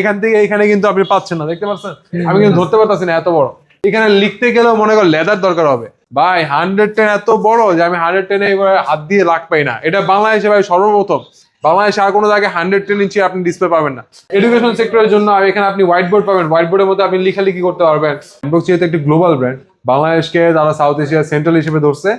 এখান থেকে এখানে কিন্তু আপনি পাচ্ছেন না দেখতে পাচ্ছেন? আমি কিন্তু ধরতে পারতেছি না এত বড়। এখানে লিখতে গেলেও মনে কর লেদার দরকার হবে। ভাই হান্ড্রেড টেন এত বড় যে আমি হান্ড্রেড টেনে এবার হাত দিয়ে লাগ পাই না। এটা বাংলাদেশে ভাই সর্বপ্রথম। বাংলাদেশে আর কোনো জায়গায় হান্ড্রেড টেন ইঞ্চি আপনি ডিসপ্লে পাবেন না। এডুকেশন সেক্টরের জন্য আর এখানে আপনি হোয়াইট বোর্ড পাবেন। হোয়াইট বোর্ডের মধ্যে আপনি লেখালেখি করতে পারবেন। যেহেতু একটি গ্লোবাল ব্র্যান্ড বাংলাদেশকে যারা সাউথ এশিয়া সেন্ট্রাল হিসেবে ধরছে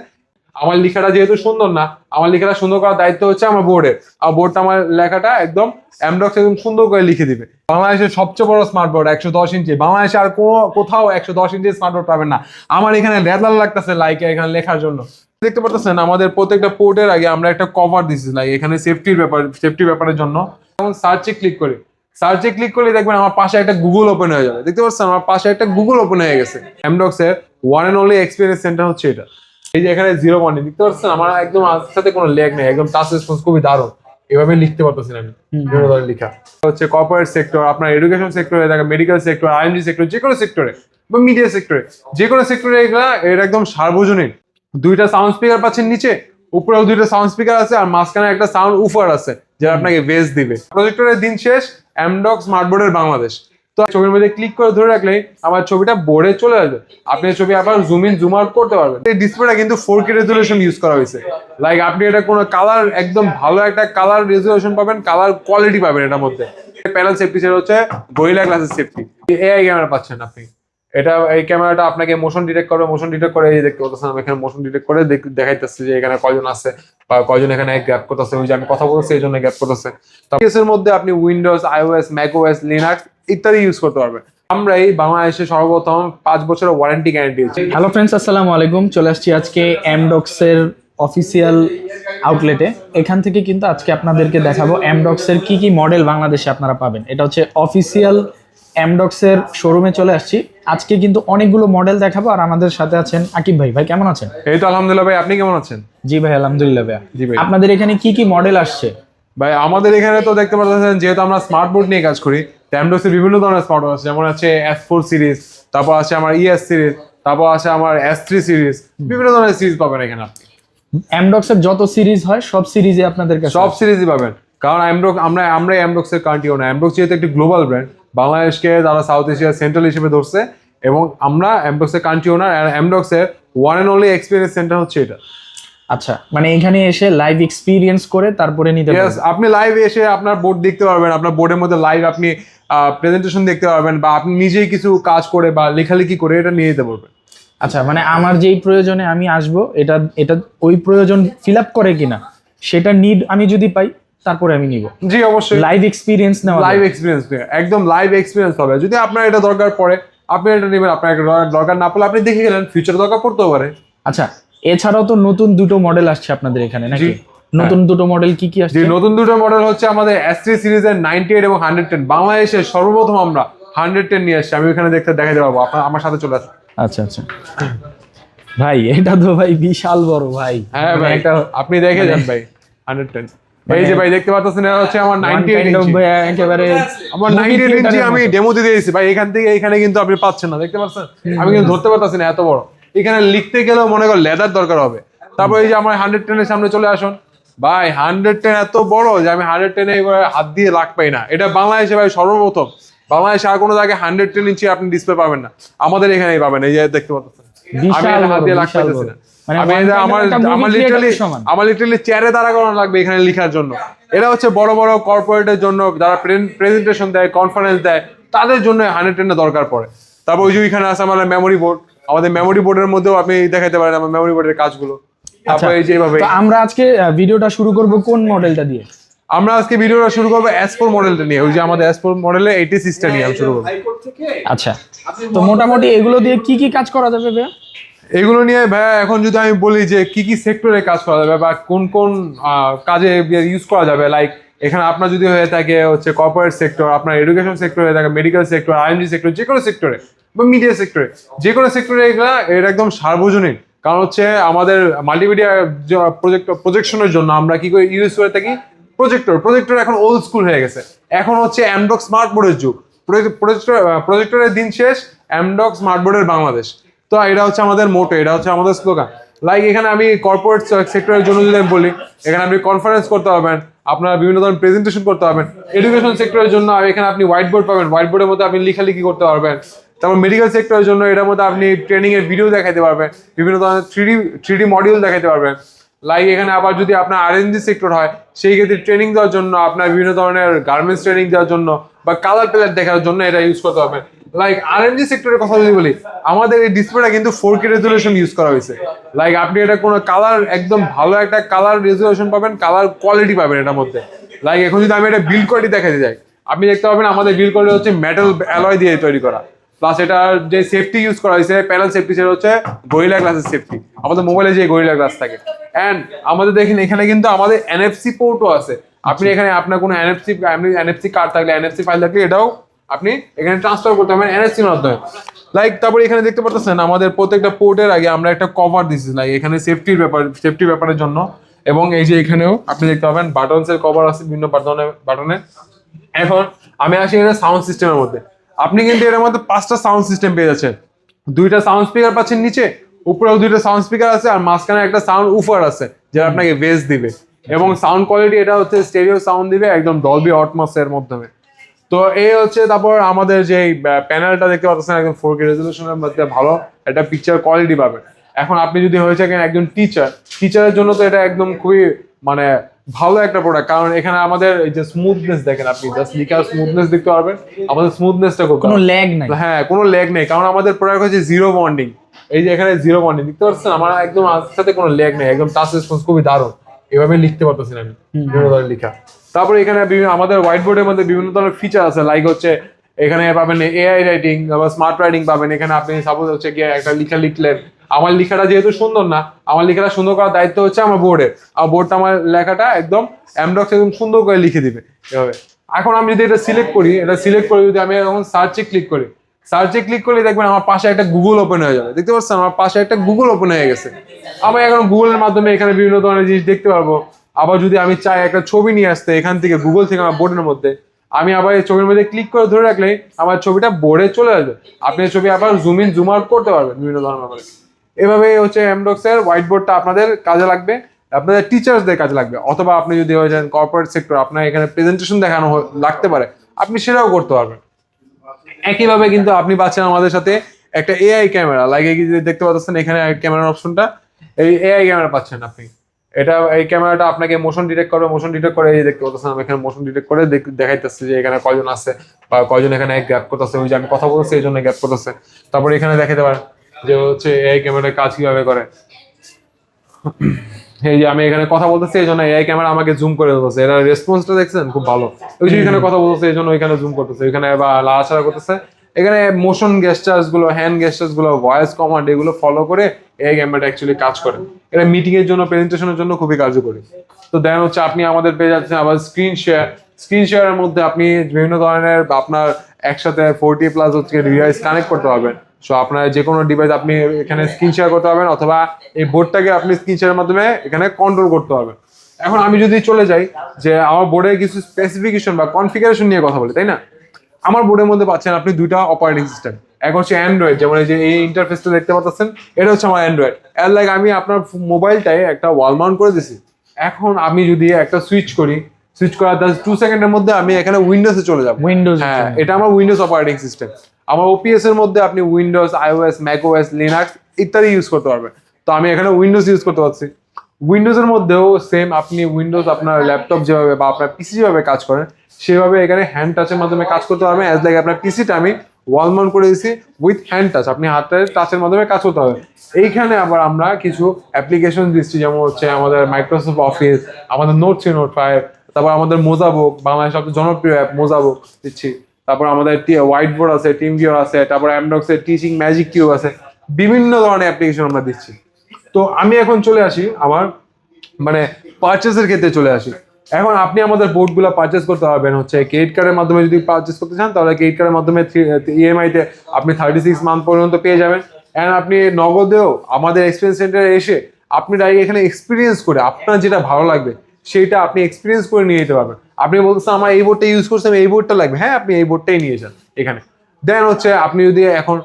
আমার লেখাটা যেহেতু সুন্দর না, আমার লেখাটা সুন্দর করার দায়িত্ব হচ্ছে আমার বোর্ডের। আর বোর্ডটা আমার লেখাটা একদম অ্যামডক্স একদম সুন্দর করে লিখে দিবে। বাংলাদেশের সবচেয়ে বড় স্মার্ট বোর্ড একশো দশ ইঞ্চি বাংলাদেশে আর কোনো কোথাও একশো দশ ইঞ্চি স্মার্ট বোর্ড পাবেন না। আমার এখানে লেদার লাগতেছে লাইক এখানে লেখার জন্য। দেখতে পারতেছেন, আমাদের প্রত্যেকটা পোর্টের আগে আমরা একটা কভার দিচ্ছি লাইক এখানে সেফটির ব্যাপার সেফটির ব্যাপারের জন্য। যেমন সার্চে ক্লিক করি। সার্চে ক্লিক করলে দেখবেন আমার পাশে একটা গুগল ওপেন হয়ে যাবে। দেখতে পাচ্ছেন, আমার পাশে একটা গুগল ওপেন হয়ে গেছে। এমডক্স এর one and only experience centre হচ্ছে এটা। এই যে এখানে জিরো পয়েন্ট দেখতে পারছেন আমার একদম সাথে কোনো লেগ নেই একদম টাচ রেসপন্স খুবই দারুণ। এভাবে লিখতে পারতেছি আমি বিভিন্ন লেখা। হচ্ছে কর্পোরেট সেক্টর আপনার এডুকেশন সেক্টরে দেখা মেডিকেল সেক্টর আইএনজি সেক্টর যে কোনো সেক্টরে বা মিডিয়া সেক্টরে যে কোনো সেক্টরে এগুলা এর একদম সার্বজনীন। দুইটা সাউন্ড স্পিকার পাচ্ছেন নিচে উপরেও দুইটা সাউন্ড স্পিকার আছে আর মাঝখানে একটা সাউন্ড উফার আছে যেটা আপনাকে বেস দিবে। প্রজেক্টরের দিন শেষ এমডক স্মার্ট বোর্ডের বাংলাদেশ। তো ছবির মধ্যে ক্লিক করে ধরে রাখলে আমার ছবিটা বোর্ডে চলে আসবে। আপনি ছবি আবার জুম ইন জুম আউট করতে পারবেন। এই ডিসপ্লেটা কিন্তু ফোর কে রেজলিউশন ইউজ করা হয়েছে। লাইক আপনি এটা কোনো কালার একদম ভালো একটা কালার রেজলিউশন পাবেন কালার কোয়ালিটি পাবেন এটার মধ্যে। প্যানেল সেফটি সেটা হচ্ছে গরিলা গ্লাসের সেফটি এআই ক্যামেরা পাচ্ছেন আপনি। এটা এই ক্যামেরাটা আপনাকে মোশন ডিটেক্ট করবে মোশন ডিটেক্ট করে এই দেখতে পাচ্ছেন, আমি এখানে মোশন ডিটেক্ট করে দেখ- দেখাইতেছে যে এখানে কয়জন আছে বা কয়জন এখানে গ্যাপ করতেছে। ওই যে আমি কথা বলছি এই জন্য গ্যাপ করতেছে। কেসের মধ্যে আপনি উইন্ডোজ আইওএস ম্যাকওএস লিনাক্স ইত্যাদি ইউজ করতে পারবেন আমরা এই বাংলাদেশে সর্বপ্রথম পাঁচ বছরের ওয়ারেন্টি গ্যারান্টি দিচ্ছি হ্যালো ফ্রেন্ডস আসসালামু আলাইকুম। চলে আসছি আজকে এমডক্সের অফিসিয়াল আউটলেটে এখান থেকে কিন্তু আজকে আপনাদেরকে দেখাবো এমডক্সের কি কি মডেল বাংলাদেশে আপনারা পাবেন। এটা হচ্ছে অফিসিয়াল এমডক্সের শোরুমে চলে আসছি। আজকে কিন্তু অনেকগুলো মডেল দেখাবো আর আমাদের সাথে আছেন আকিব ভাই। ভাই কেমন আছেন? এই তো আলহামদুলিল্লাহ ভাই আপনি কেমন আছেন? জি ভাই আলহামদুলিল্লাহ ভাইয়া। জি ভাই। আপনাদের এখানে কি কি মডেল আসছে? ভাই আমাদের এখানে তো দেখতে পাচ্ছেন যেহেতু আমরা স্মার্ট বোর্ড নিয়ে কাজ করি ট্যামডোসের বিভিন্ন ধরনের স্মার্ট আছে যেমন আছে এস ফোর সিরিজ তারপর আছে আমার ইএস সিরিজ তারপর আছে আমার এস থ্রি সিরিজ বিভিন্ন ধরনের সিরিজ পাবেন এখানে আপনি। এমডক্সের যত সিরিজ হয় সব সিরিজে আপনাদের কাছে সব সিরিজই পাবেন। কারণ অ্যামড্রক আমরা আমরা অ্যামডক্স এর কান্ট্রিও না। অ্যামডক্স যেহেতু একটি গ্লোবাল ব্র্যান্ড বাংলাদেশকে তারা সাউথ এশিয়ার সেন্ট্রাল হিসেবে ধরছে এবং আমরা অ্যামডক্স এর কান্ট্রি ওনার অ্যামডক্স এর one and only experience centre হচ্ছে এটা। আচ্ছা মানে এখানে এসে লাইভ এক্সপিরিয়েন্স করে তারপরে নিতে পারবেন। আপনি লাইভ এসে আপনার বোর্ড দেখতে পারবেন আপনার বোর্ডের মধ্যে লাইভ আপনি প্রেজেন্টেশন দেখতে পারবেন বা আপনি নিজেই কিছু কাজ করে বা লেখালেখি করে এটা নিয়ে যেতে পারবেন আচ্ছা মানে আমার যেই প্রয়োজনে আমি আসব এটা এটা ওই প্রয়োজন ফিল আপ করে কিনা সেটা নিড আমি যদি পাই তারপরে আমি নিব। জি অবশ্যই। লাইভ এক্সপিরিয়েন্স নেওয়া লাইভ এক্সপিরিয়েন্স একদম লাইভ এক্সপিরিয়েন্স হবে। যদি আপনার এটা দরকার পড়ে আপনি এটা নেবেন আপনার দরকার- না পড়লে আপনি দেখে গেলেন ফিউচার দরকার পড়তেও পারে। আচ্ছা এছাড়াও তো নতুন দুটো মডেল আসছে আপনাদের এখানে নাকি। নতুন দুটো মডেল কি কি আসছে? নতুন দুটো মডেল হচ্ছে আমাদের এস থ্রি সিরিজের নাইনটি এইট এবং হান্ড্রেড টেন বাংলাদেশের সর্বপ্রথম আমরা হান্ড্রেড টেন নিয়ে আসছি। আমি ওখানে দেখতে দেখাতে পারব। আপনার আমার সাথে চলে আসুন। আচ্ছা আচ্ছা। ভাই এটা তো ভাই বিশাল বড় ভাই। হ্যাঁ মানে ভাই একটা আপনি দেখে যান ভাই হান্ড্রেড টেন এই যে ভাই দেখতে পাচ্ছেন এটা হচ্ছে আমার one নাইনটি এইট ভাই, একেবারে আমার movie নাইনটি এইট ইঞ্চি আমি। ডেমো দিতে দিয়েছি। ভাই এখান থেকে এখানে কিন্তু আপনি পাচ্ছেন না। দেখতে পাচ্ছেন? আমি কিন্তু ধরতে পারতেছি না এত বড়। এখানে লিখতে গেলেও মনে কর লেদার দরকার হবে। তারপর এই যে আমার হান্ড্রেড টেনের সামনে চলে আসুন। ভাই হান্ড্রেড টেন এত বড় যে আমি হান্ড্রেড টেনে এবার হাত দিয়ে লাগ পাই না। এটা বাংলাদেশে ভাই সর্বপ্রথম। বাংলাদেশে আর কোনো জায়গায় হান্ড্রেড টেন ইঞ্চি আপনি ডিসপ্লে পাবেন না। আমাদের এখানেই পাবেন এই যে দেখতে পাচ্ছেন। আমি হাত দিয়ে লাগ পাইতেছি না। মানে আমার একটা আমার লিটারালি আমার লিটারালি চেয়ারে দাঁড়া করানো লাগবে এখানে লেখার জন্য। এটা হচ্ছে বড় বড় কর্পোরেটের জন্য যারা প্রেজেন্টেশন দেয় কনফারেন্স দেয় তাদের জন্য হান্ড্রেড টেনের দরকার পড়ে। তারপর ওই যে ওইখানে আছে আমার মেমোরি বোর্ড আমাদের মেমোরি বোর্ডের মধ্যেও আপনি দেখাতে পারেন আমার মেমোরি বোর্ডের কাজগুলো। তারপর এই যে আমরা আজকে ভিডিওটা শুরু করব কোন মডেলটা দিয়ে? আমরা আজকে ভিডিওটা শুরু করব ফোর মডেলটা নিয়ে। ওই যে আমাদের ফোর মডেলে এইটি সিক্সটা নিয়ে আমি শুরু করব। আচ্ছা তো মোটামুটি এগুলো দিয়ে কি কি কাজ করা যাবে ভাইয়া? এগুলো নিয়ে ভাইয়া এখন যদি আমি বলি যে কি কি সেক্টরে কাজ করা যাবে বা কোন কোন আহ, কাজে ইউজ করা যাবে লাইক এখানে আপনার যদি হয়ে থাকে হচ্ছে কর্পোরেট সেক্টর আপনার এডুকেশন সেক্টর হয়ে থাকে মেডিকেল সেক্টর আইএনজি সেক্টর যে কোনো সেক্টরে বা মিডিয়া সেক্টরে যে কোনো সেক্টরে এগুলা এটা একদম সার্বজনীন। কারণ হচ্ছে আমাদের মাল্টিমিডিয়া প্রজেকশনের জন্য আমরা কি করি ইউজ করে থাকি প্রজেক্টর প্রজেক্টর এখন ওল্ড স্কুল হয়ে গেছে। এখন হচ্ছে অ্যামডক স্মার্ট বোর্ডের যুগ। প্রজেক্টর প্রজেক্টরের দিন শেষ অ্যামডক স্মার্ট বোর্ডের বাংলাদেশ। তো এটা হচ্ছে আমাদের মোটো এটা হচ্ছে আমাদের স্লোগান লাইক এখানে আমি কর্পোরেট সেক্টরের জন্য যদি আমি বলি, এখানে আপনি কনফারেন্স করতে পারবেন, আপনারা বিভিন্ন ধরনের প্রেজেন্টেশন করতে পারবেন। এডুকেশন সেক্টরের জন্য এখানে আপনি হোয়াইট বোর্ড পাবেন। হোয়াইট বোর্ডের মধ্যে আপনি লেখালেখি করতে পারবেন। তারপর মেডিকেল সেক্টরের জন্য এটার মধ্যে আপনি ট্রেনিং এর ভিডিও দেখাতে পারবেন, বিভিন্ন ধরনের থ্রি থ্রি মডিউল দেখাতে পারবেন। লাইক এখানে আবার যদি আপনার আর সেক্টর হয়, সেই ক্ষেত্রে ট্রেনিং দেওয়ার জন্য, আপনার বিভিন্ন ধরনের গার্মেন্টস ট্রেনিং দেওয়ার জন্য বা কালার প্যালেট দেখার জন্য এটা ইউজ করতে পারবেন। লাইক আর সেক্টরের কথা যদি বলি, আমাদের এই ডিসপ্লেটা কিন্তু ফোর কে রেজুলেশন ইউজ করা হয়েছে। লাইক আপনি এটা কোনো কালার একদম ভালো একটা কালার রেজুলেশন পাবেন কালার কোয়ালিটি পাবেন এটার মধ্যে। লাইক এখন যদি আমি এটা বিল্ড কোয়ালিটি দেখাতে যাই, আপনি দেখতে পাবেন আমাদের বিল্ড কোয়ালিটি হচ্ছে মেটাল অ্যালয় দিয়ে তৈরি করা। প্লাস এটার যে সেফটি ইউজ করা হয়েছে প্যানেল সেফটি সেটা হচ্ছে গরিলা গ্লাসের সেফটি আমাদের মোবাইলে যে গরিলা গ্লাস থাকে। অ্যান্ড আমাদের দেখেন এখানে কিন্তু আমাদের এনএফসি পোর্টও আছে। আপনি এখানে আপনার কোনো এনএফসি এনএফসি কার্ড থাকলে এনএফসি ফাইল থাকলে এটাও আপনি এখানে ট্রান্সফার করতে পারবেন এনএফসির মাধ্যমে। লাইক তারপরে এখানে দেখতে পাচ্ছেন আমাদের প্রত্যেকটা পোর্টের আগে আমরা একটা কভার দিচ্ছি লাইক এখানে সেফটির ব্যাপার সেফটির ব্যাপারের জন্য। এবং এই যে এখানেও আপনি দেখতে পাবেন বাটনসের কভার আছে বিভিন্ন বাটনে বাটনে এখন আমি আসি এখানে সাউন্ড সিস্টেমের মধ্যে। আপনি কিন্তু এর মধ্যে পাঁচটা সাউন্ড সিস্টেম পেয়ে যাচ্ছেন। দুইটা সাউন্ড স্পিকার পাচ্ছেন নিচে উপরেও দুইটা সাউন্ড স্পিকার আছে আর মাঝখানে একটা সাউন্ড উফার আছে যেটা আপনাকে বেস দিবে। এবং সাউন্ড কোয়ালিটি এটা হচ্ছে স্টেরিও সাউন্ড দিবে একদম ডলবি অটমস এর মাধ্যমে। তো এই হচ্ছে তারপর আমাদের যে প্যানেলটা দেখতে পাচ্ছেন একদম ফোর কে রেজলিউশনের মধ্যে ভালো একটা পিকচার কোয়ালিটি পাবেন। এখন আপনি যদি হয়ে থাকেন একজন টিচার টিচারের জন্য তো এটা একদম খুবই মানে ভালো একটা প্রোডাক্ট কারণ এখানে আমাদের এই যে স্মুথনেস দেখেন আপনি জাস্ট লিখার স্মুথনেস দেখতে পারবেন আমাদের স্মুথনেসটা খুব কোনো ল্যাগ নাই। হ্যাঁ কোনো লেগ নেই কারণ আমাদের প্রোডাক্ট হচ্ছে জিরো বন্ডিং এই যে এখানে জিরো বন্ডিং দেখতে পাচ্ছেন আমার একদম সাথে কোনো লেগ নেই একদম টাচ রেসপন্স খুবই দারুণ। এভাবে লিখতে পারতেছি আমি বিভিন্ন ধরনের লিখা। তারপরে এখানে বিভিন্ন আমাদের হোয়াইট বোর্ডের মধ্যে বিভিন্ন ধরনের ফিচার আছে লাইক হচ্ছে এখানে পাবেন এআই রাইটিং আবার স্মার্ট রাইটিং পাবেন এখানে আপনি সাপোজ হচ্ছে গিয়ে একটা লিখা লিখলেন আমার লেখাটা যেহেতু সুন্দর না, আমার লেখাটা সুন্দর করার দায়িত্ব হচ্ছে আমার বোর্ডের। আর বোর্ডটা আমার লেখাটা একদম অ্যামডক্স একদম সুন্দর করে লিখে দিবে, এভাবে। এখন আমি যদি এটা সিলেক্ট করি, এটা সিলেক্ট করে যদি আমি এখন সার্চে ক্লিক করি সার্চে ক্লিক করলে দেখবেন আমার পাশে একটা গুগল ওপেন হয়ে যাবে। দেখতে পাচ্ছেন? আমার পাশে একটা গুগল ওপেন হয়ে গেছে। আমি এখন গুগলের মাধ্যমে এখানে বিভিন্ন ধরনের জিনিস দেখতে পারব। আবার যদি আমি চাই একটা ছবি নিয়ে আসতে এখান থেকে গুগল থেকে আমার বোর্ডের মধ্যে, আমি আবার এই ছবির মধ্যে ক্লিক করে ধরে রাখলে আমার ছবিটা বোর্ডে চলে আসবে। আপনি ছবি আবার জুম ইন জুম আউট করতে পারবেন বিভিন্ন ধরনের এভাবে হচ্ছে এমডক্স এর হোয়াইট বোর্ডটা আপনাদের কাজে লাগবে, আপনাদের টিচার্সদের কাজে লাগবে। অথবা আপনি যদি হয়ে যান কর্পোরেট সেক্টর আপনার এখানে প্রেজেন্টেশন দেখানো লাগতে পারে। আপনি সেটাও করতে পারবেন। একইভাবে কিন্তু আপনি পাচ্ছেন আমাদের সাথে একটা এআই ক্যামেরা এই যে দেখতে পাচ্ছেন এখানে ক্যামেরার অপশনটা এই এআই ক্যামেরা পাচ্ছেন আপনি। এটা এই ক্যামেরাটা আপনাকে মোশন ডিটেক্ট করবে মোশন ডিটেক্ট করে দেখতে পাচ্ছেন, আমি এখানে মোশন ডিটেক্ট করে দেখ- দেখাইতেছে যে এখানে কয়জন আছে বা কয়জন এখানে গ্যাপ করতেছে। ওই যে আমি কথা বলছি এই জন্য গ্যাপ করতেছে। তারপরে এখানে দেখাতে পারেন। যে হচ্ছে এআই ক্যামেরার কাজ কীভাবে করে? এই যে আমি এখানে কথা বলতেছি, এই জন্য এআই ক্যামেরা আমাকে জুম করে দিতেছে। এরা রেসপন্সটা দেখছেন? খুব ভালো। ওই যে এখানে কথা বলতেছে, এই জন্য ওইখানে জুম করতেছে। এখানে বা লাড়াচাড়া করতেছে। এখানে মোশন গেস্টার্সগুলো হ্যান্ড গেস্টার্সগুলো ভয়েস কমান্ড এগুলো ফলো করে এআই ক্যামেরাটা অ্যাকচুয়ালি কাজ করে। এটা মিটিং এর জন্য প্রেজেন্টেশনের জন্য খুবই কার্যকরী। তো দেন হচ্ছে আপনি আমাদের পেয়ে যাচ্ছেন আবার স্ক্রিন শেয়ার স্ক্রিন শেয়ারের মধ্যে আপনি বিভিন্ন ধরনের আপনার একসাথে ফোরটি প্লাস হচ্ছে ডিভাইস কানেক্ট করতে পারবেন। সো আপনার যে কোনো ডিভাইস আপনি এখানে স্ক্রিন শেয়ার করতে পারবেন অথবা এই বোর্ডটাকে আপনি স্ক্রিন শেয়ারের মাধ্যমে এখানে কন্ট্রোল করতে পারবেন। এখন আমি যদি চলে যাই যে আমার বোর্ডের কিছু স্পেসিফিকেশন বা কনফিগারেশন নিয়ে কথা বলি তাই না? আমার বোর্ডের মধ্যে পাচ্ছেন আপনি দুইটা অপারেটিং সিস্টেম এক হচ্ছে অ্যান্ড্রয়েড যেমন এই যে এই ইন্টারফেসটা দেখতে পাচ্ছেন এটা হচ্ছে আমার অ্যান্ড্রয়েড এর লাইক আমি আপনার মোবাইলটায় একটা ওয়াল মাউন্ট করে দিছি। এখন আমি যদি একটা সুইচ করি সুইচ করার জাস্ট টু সেকেন্ডের মধ্যে আমি এখানে উইন্ডোজে চলে যাব। উইন্ডোজ হ্যাঁ এটা আমার উইন্ডোজ অপারেটিং সিস্টেম আমার ওপিএস এর মধ্যে আপনি উইন্ডোজ আইওএস ম্যাকওএস লিনাক্স ইত্যাদি ইউজ করতে পারবেন। তো আমি এখানে উইন্ডোজ ইউজ করতে পারছি। উইন্ডোজ এর মধ্যেও সেম আপনি উইন্ডোজ আপনার ল্যাপটপ যেভাবে বা আপনার পিসি যেভাবে কাজ করেন সেভাবে এখানে হ্যান্ড টাচের মাধ্যমে কাজ করতে পারবেন। অ্যাজ লাইক আপনার পিসিটা আমি ওয়াল মাউন্ট করে দিয়েছি উইথ হ্যান্ড টাচ আপনি হাতের টাচের মাধ্যমে কাজ করতে হবে এইখানে আবার আমরা কিছু অ্যাপ্লিকেশন দিচ্ছি যেমন হচ্ছে আমাদের মাইক্রোসফট অফিস আমাদের নোট থ্রি নোট ফাইভ তারপর আমাদের মোজাবুক বাংলাদেশ সবচেয়ে জনপ্রিয় অ্যাপ মোজাবুক দিচ্ছি। তারপর আমাদের হোয়াইট বোর্ড আছে টিম ভিউর আছে, তারপর অ্যামডক্স এর টিচিং ম্যাজিক কিউব আছে, বিভিন্ন ধরনের অ্যাপ্লিকেশন আমরা দিচ্ছি। তো আমি এখন চলে আসি আমার মানে পারচেসের ক্ষেত্রে চলে আসি। এখন আপনি আমাদের বোর্ডগুলো পারচেস করতে পারবেন হচ্ছে ক্রেডিট কার্ডের মাধ্যমে যদি পারচেস করতে চান, তাহলে ক্রেডিট কার্ডের মাধ্যমে ইএমআই তে আপনি থার্টি সিক্স মান্থ পর্যন্ত পেয়ে যাবেন। অ্যান্ড আপনি নগদেও আমাদের এক্সপিরিয়েন্স সেন্টারে এসে আপনি ডাইরেক্ট এখানে এক্সপিরিয়েন্স করে আপনার যেটা ভালো লাগবে সেইটা আপনি এক্সপিরিয়েন্স করে নিয়ে যেতে পারবেন। আপনি বলতেছেন, আমার এই বোর্ডটা ইউজ করছেন এই বোর্ডটা লাগবে। হ্যাঁ আপনি এই বোর্ডটাই নিয়ে যান এখানে। দেন হচ্ছে আপনি যদি এখন,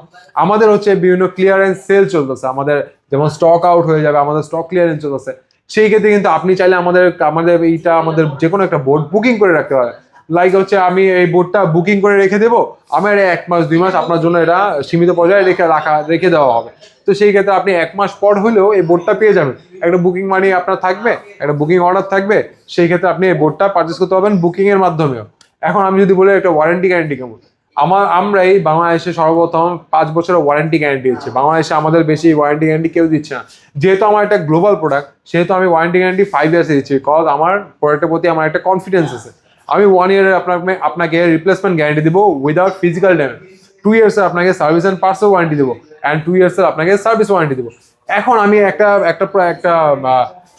আমাদের হচ্ছে বিভিন্ন ক্লিয়ারেন্স সেল চলতেছে, আমাদের যেমন স্টক আউট হয়ে যাবে, আমাদের স্টক ক্লিয়ারেন্স চলতেছে। সেই ক্ষেত্রে কিন্তু আপনি চাইলে আমাদের আমাদের এইটা, আমাদের যে কোনো একটা বোর্ড বুকিং করে রাখতে পারেন। লাইক হচ্ছে আমি এই বোর্ডটা বুকিং করে রেখে দেবো। আমার এক মাস, দুই মাস আপনার জন্য এটা সীমিত পর্যায়ে রেখে রাখা, রেখে দেওয়া হবে। তো সেই ক্ষেত্রে আপনি এক মাস পর হলেও এই বোর্ডটা পেয়ে যাবেন। একটা বুকিং মানি আপনার থাকবে, একটা বুকিং অর্ডার থাকবে, সেই ক্ষেত্রে আপনি এই বোর্ডটা পারচেস করতে পারবেন বুকিং এর মাধ্যমেও। এখন আমি যদি বলি একটা ওয়ারেন্টি গ্যারেন্টি কেমন? আমার, আমরা এই বাংলাদেশে সর্বপ্রথম পাঁচ বছরের ওয়ারেন্টি গ্যারেন্টি দিচ্ছে। বাংলাদেশে আমাদের বেশি ওয়ারেন্টি গ্যারেন্টি কেউ দিচ্ছে না। যেহেতু আমার একটা গ্লোবাল প্রোডাক্ট সেহেতু আমি ওয়ারেন্টি গ্যারেন্টি ফাইভ ইয়ার্সে দিচ্ছি কজ আমার প্রোডাক্টের প্রতি আমার একটা কনফিডেন্স আছে। আমি ওয়ান ইয়ারের আপনাকে আপনাকে রিপ্লেসমেন্ট গ্যারান্টি দিব উইদাউট ফিজিক্যাল ড্যামেজ টু ইয়ার্সের আপনাকে সার্ভিস অ্যান্ড পার্সেল ওয়ারেন্টি দেবো অ্যান্ড টু ইয়ার্সের আপনাকে সার্ভিস ওয়ারেন্টি দেবো। এখন আমি একটা একটা একটা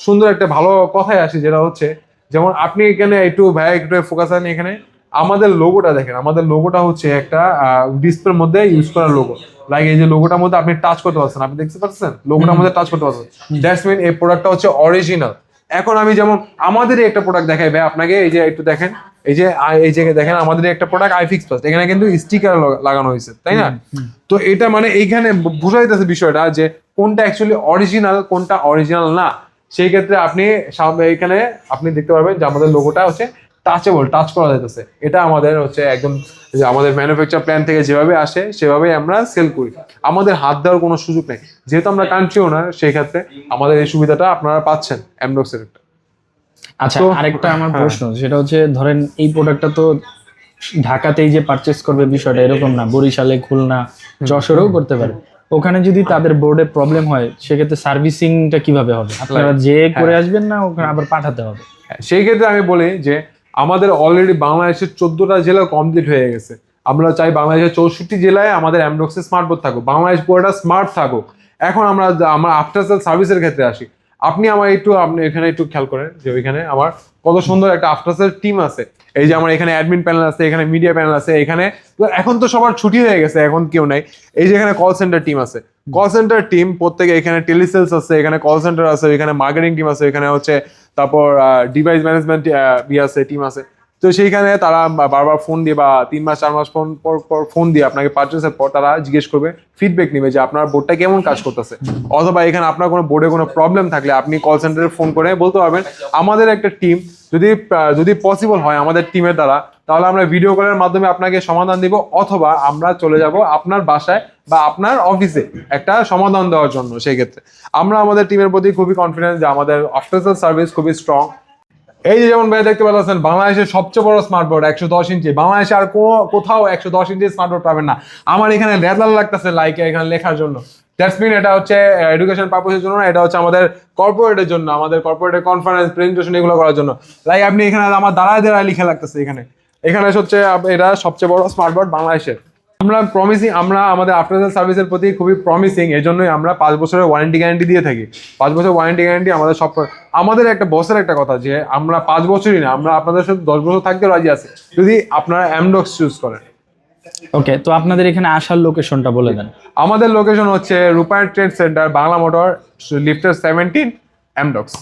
সুন্দর একটা ভালো কথায় আসি যেটা হচ্ছে যেমন আপনি এখানে একটু ভাই একটু ফোকাস আনেন এখানে। আমাদের লোগোটা দেখেন আমাদের লোগোটা হচ্ছে একটা ডিসপ্লের মধ্যে ইউজ করা লোগো লাইক এই যে লোগোটার মধ্যে আপনি টাচ করতে পারছেন আপনি দেখতে পাচ্ছেন? লোগোটার মধ্যে টাচ করতে পারছেন। দ্যাটস মিন এই প্রোডাক্টটা হচ্ছে অরিজিনাল এখন আমি যেমন আমাদেরই একটা প্রোডাক্ট দেখাই ভাই আপনাকে এই যে একটু দেখেন এই যে এই জায়গায় দেখেন আমাদের একটা প্রোডাক্ট আই ফিক্স প্লাস এখানে কিন্তু স্টিকার লাগানো হয়েছে তাই না? তো এটা মানে এইখানে বোঝা যেতেছে বিষয়টা যে কোনটা অ্যাকচুয়ালি অরিজিনাল কোনটা অরিজিনাল না। সেই ক্ষেত্রে আপনি এখানে আপনি দেখতে পারবেন যে আমাদের লোগোটা হচ্ছে টাচেবল টাচ করা যাইতেছে। এটা আমাদের হচ্ছে একদম আমাদের ম্যানুফ্যাকচার প্ল্যান থেকে যেভাবে আসে সেভাবেই আমরা সেল করি। আমাদের হাত দেওয়ার কোনো সুযোগ নেই। যেহেতু আমরা কান্ট্রি ওনার সেই ক্ষেত্রে আমাদের এই সুবিধাটা আপনারা পাচ্ছেন অ্যামডক্সের একটা। আচ্ছা আরেকটা আমার হ্যাঁ। প্রশ্ন সেটা হচ্ছে ধরেন এই প্রোডাক্টটা তো ঢাকাতেই যে পারচেস করবে বিষয়টা এরকম না বরিশালে খুলনা যশোরেও করতে পারে। ওখানে যদি তাদের বোর্ডে প্রবলেম হয় সেক্ষেত্রে সার্ভিসিংটা কীভাবে হবে? আপনারা যে করে আসবেন না ওখানে আবার পাঠাতে হবে। হ্যাঁ, সেই ক্ষেত্রে আমি বলি যে আমাদের অলরেডি বাংলাদেশের চোদ্দটা জেলা কমপ্লিট হয়ে গেছে। আমরা চাই বাংলাদেশের চৌষট্টি জেলায় আমাদের অ্যামডক্সের স্মার্ট বোর্ড থাকুক, বাংলাদেশ পুরোটা স্মার্ট থাকুক। এখন আমরা আমরা আফটার সেল সার্ভিসের ক্ষেত্রে আসি। আপনি আমার একটু, আপনি এখানে একটু খেয়াল করেন যে ওইখানে আমার কত সুন্দর একটা আফটার সেল টিম আছে। এই যে আমার এখানে অ্যাডমিন প্যানেল আছে, এখানে মিডিয়া প্যানেল আছে, এখানে এখন তো সবার ছুটি হয়ে গেছে, এখন কেউ নাই। এই যে এখানে কল সেন্টার টিম আছে। কল সেন্টার টিম প্রত্যেকে এখানে টেলিসেলস আছে, এখানে কল সেন্টার আছে, এখানে মার্কেটিং টিম আছে, এখানে হচ্ছে তারপর ডিভাইস ম্যানেজমেন্ট ইয়ে আছে টিম আছে। তো সেইখানে তারা বারবার ফোন দিয়ে বা তিন মাস, চার মাস ফোন পর পর ফোন দিয়ে আপনাকে পারচেসের পর তারা জিজ্ঞেস করবে ফিডব্যাক নেবে যে আপনার বোর্ডটা কেমন কাজ করতেছে। অথবা এখানে আপনার কোনো বোর্ডে কোনো প্রবলেম থাকলে আপনি কল সেন্টারে ফোন করে বলতে পারবেন, আমাদের একটা টিম যদি যদি পসিবল হয় আমাদের টিমের দ্বারা, তাহলে আমরা ভিডিও কলের মাধ্যমে আপনাকে সমাধান দিব, অথবা আমরা চলে যাব আপনার বাসায় বা আপনার অফিসে একটা সমাধান দেওয়ার জন্য সেই ক্ষেত্রে। আমরা আমাদের টিমের প্রতি খুবই কনফিডেন্স যে আমাদের আফটার সার্ভিস খুবই স্ট্রং এই যে যেমন ভাই দেখতে পাচ্ছেন, বাংলাদেশের সবচেয়ে বড় স্মার্ট বোর্ড একশো দশ ইঞ্চি। বাংলাদেশে আর কোনো কোথাও একশো দশ ইঞ্চি স্মার্ট বোর্ড পাবেন না। আমার এখানে লেদার লাগতেছে লাইক এখানে লেখার জন্য। দ্যাটস এটা হচ্ছে এডুকেশন পারপোজের জন্য এটা হচ্ছে আমাদের কর্পোরেটের জন্য, আমাদের কর্পোরেটের কনফারেন্স প্রেজেন্টেশন এগুলো করার জন্য। লাইক আপনি এখানে আমার দাঁড়ায় দাঁড়ায় লিখে লাগতেছে এখানে। এখানে হচ্ছে এটা সবচেয়ে বড় স্মার্ট বোর্ড বাংলাদেশের। আমরা প্রমিসিং আমরা আমাদের আফটার সেল সার্ভিসের প্রতি খুবই প্রমিসিং এই জন্যই আমরা পাঁচ বছরের ওয়ারেন্টি গ্যারান্টি দিয়ে থাকি। পাঁচ বছর ওয়ারেন্টি গ্যারান্টি আমাদের সব আমাদের একটা বসের একটা কথা যে আমরা পাঁচ বছরই না আমরা আপনাদের সাথে দশ বছর থাকতে রাজি আছি। যদি আপনারা অ্যামডক্স চুজ করেন। ওকে তো আপনাদের এখানে আসার লোকেশনটা বলে দেন। আমাদের লোকেশন হচ্ছে Rupayan trade centre Bangla motor lifter seventeen Amdocs